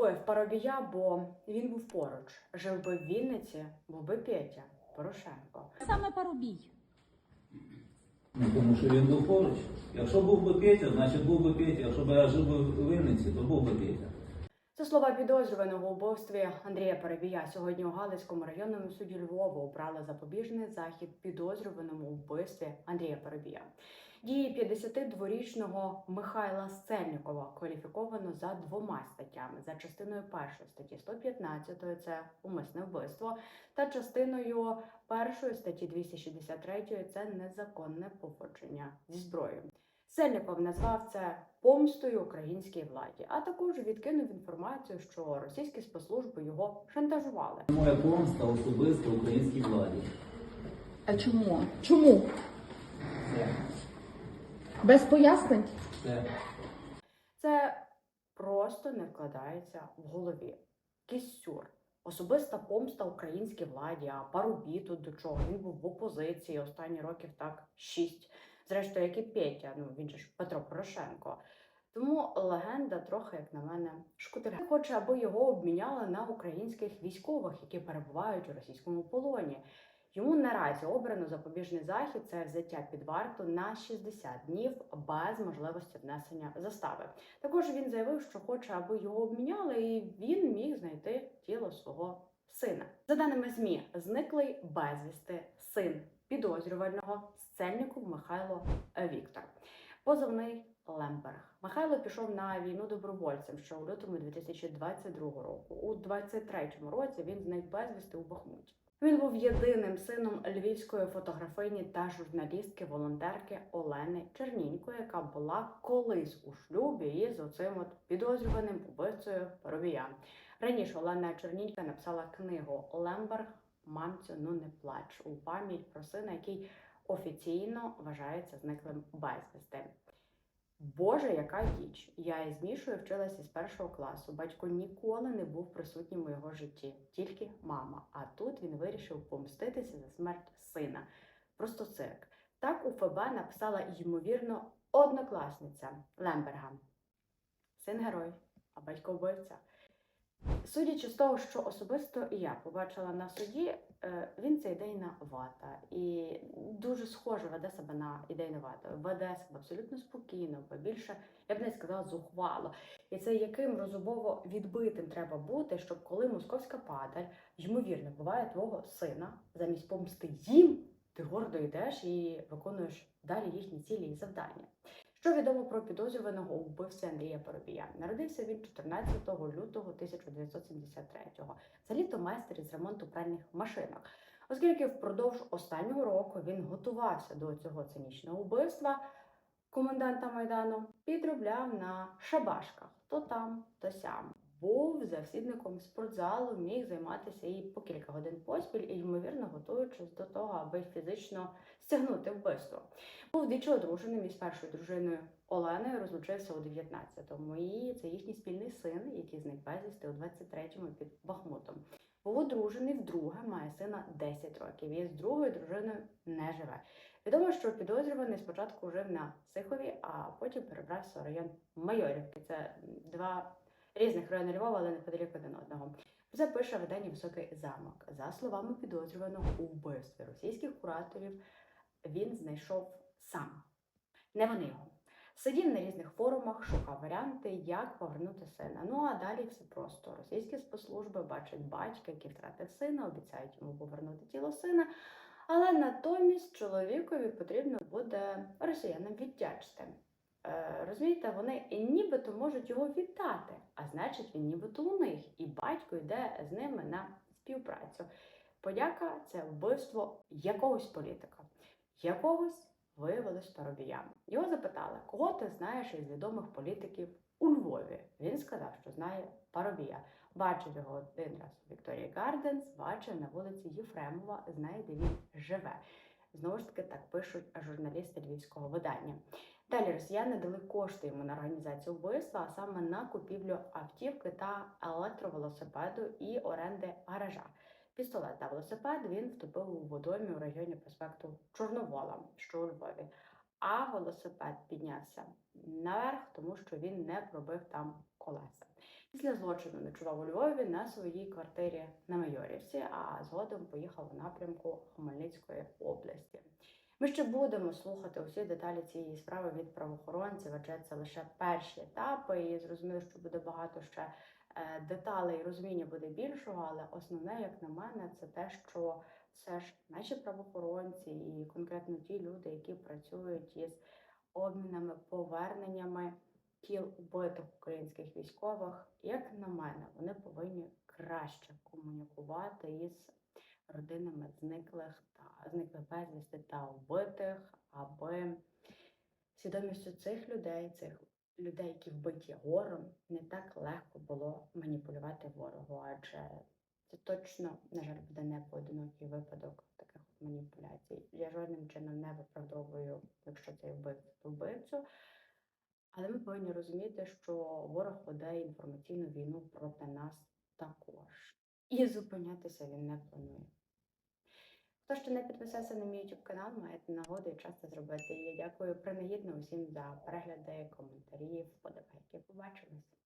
вбив Парубія, бо він був поруч. Жив би в Вінниці, був би Петя Порошенко. Саме Парубій. Ну, тому що він був поруч. Якщо був би Петя, значить був би Петя. Якщо б я жив би в Вінниці, то був би Петя. Це слова підозрюваного у вбивстві Андрія Перебія. Сьогодні у Галицькому районному суді Львова обрали запобіжний захід підозрюваному вбивстві Андрія Перебія. Дії 52-річного Михайла Сцельникова кваліфіковано за двома статтями: за частиною першої статті 115 – це умисне вбивство, та частиною першої статті 263 – це незаконне поводження зі зброєю. Сельников назвав це помстою українській владі, а також відкинув інформацію, що російські спецслужби його шантажували. Моя помста особисто українській владі. А чому? Чому? Все. Без пояснень? Все. Це просто не вкладається в голові. Якийсь сюр. Особиста помста українській владі, а Парубій тут до чого. Він був в опозиції останні років так шість. Зрештою, як і Петя, ну він же ж Петро Порошенко. Тому легенда трохи, як на мене, шкутиля. Хоче, аби його обміняли на українських військових, які перебувають у російському полоні. Йому наразі обрано запобіжний захід це взяття під варту на 60 днів без можливості внесення застави. Також він заявив, що хоче, аби його обміняли, і він міг знайти тіло свого сина. За даними ЗМІ, зниклий безвісти син підозрювального Сцельников Михайло Віктор. Позивний Лемберг. Михайло пішов на війну добровольцем ще у лютому 2022 року. У 23-му році він зник безвісти у Бахмуті. Він був єдиним сином львівської фотографині та журналістки волонтерки Олени Чернінько, яка була колись у шлюбі із оцим от підозрюваним убивцею Парубія. Раніше Олена Чернінька написала книгу Лемберг Мамцю, ну не плач у пам'ять про сина, який офіційно вважається зниклим безвісти. Боже, яка діч! Я із Мішою вчилася з першого класу. Батько ніколи не був присутнім у його житті, тільки мама. А тут він вирішив помститися за смерть сина. Просто цирк. Так у ФБ написала ймовірно однокласниця Лемберга. Син герой, а батько вбивця. Судячи з того, що особисто я побачила на суді, е, він це ідейна вата і дуже схоже веде себе на ідейну вату. Веде себе абсолютно спокійно, бо більше я б не сказала зухвало. І це яким розумово відбитим треба бути, щоб коли московська падаль, ймовірно, буває твого сина, замість помсти їм, ти гордо йдеш і виконуєш далі їхні цілі і завдання. Що відомо про підозрюваного у Андрія Поробія? Народився він 14 лютого 1973-го. Це літо майстер із ремонту пральних машинок. Оскільки впродовж останнього року він готувався до цього цинічного вбивства коменданта Майдану, підробляв на шабашках то там, то сям. Був завсідником спортзалу, міг займатися і по кілька годин поспіль, і ймовірно готуючись до того, аби фізично стягнути вбивство. Був двічі одруженим із першою дружиною Оленою, розлучився у 19-му. І це їхній спільний син, який зник безвісти у 23-му під Бахмутом. Був одружений вдруге, має сина 10 років і з другою дружиною не живе. Відомо, що підозрюваний спочатку жив на Сихові, а потім перебрався у район Майорівки. Це два різних райони Львова, але неподалік один одного. Це пише видання Високий замок. За словами підозрюваного у вбивстві російських кураторів, він знайшов сам. Не вони його. Сидів на різних форумах, шукав варіанти, як повернути сина. Ну а далі все просто. Російські спецслужби бачать батька, який втратив сина, обіцяють йому повернути тіло сина. Але натомість чоловікові потрібно буде росіянам віддячити. Е, розумієте, вони нібито можуть його віддати, а значить, він нібито у них, і батько йде з ними на співпрацю. Подяка це вбивство якогось політика, якогось виявилось парубіям. Його запитали, кого ти знаєш із відомих політиків у Львові. Він сказав, що знає парубія. Бачив його один раз у Вікторії Гарденс, бачив на вулиці Єфремова, знає, де він живе. Знову ж таки, так пишуть журналісти львівського видання. Далі росіяни дали кошти йому на організацію вбивства, а саме на купівлю автівки та електровелосипеду і оренди гаража. Пістолет та велосипед він втопив у водоймі у районі проспекту Чорновола, що у Львові. А велосипед піднявся наверх, тому що він не пробив там колеса. Після злочину ночував у Львові на своїй квартирі на Майорівці, а згодом поїхав у напрямку Хмельницької області. Ми ще будемо слухати усі деталі цієї справи від правоохоронців, адже це лише перші етапи, і зрозуміло, що буде багато ще е, деталей, розуміння буде більшого, але основне, як на мене, це те, що все ж наші правоохоронці і конкретно ті люди, які працюють із обмінами, поверненнями тіл убитих українських військових, як на мене, вони повинні краще комунікувати із родинами зниклих та зниклих безвісти та вбитих, аби свідомістю цих людей, цих людей, які вбиті гором, не так легко було маніпулювати ворогу, адже це точно, на жаль, буде не поодинокий випадок таких маніпуляцій. Я жодним чином не виправдовую, якщо цей вбивця вбивцю. Але ми повинні розуміти, що ворог веде інформаційну війну проти нас також. І зупинятися він не планує. Хто ще не підписався на мій YouTube канал, маєте нагоду і час зробити. Я дякую принагідно усім за перегляди, коментарі, вподобайки. Побачимось!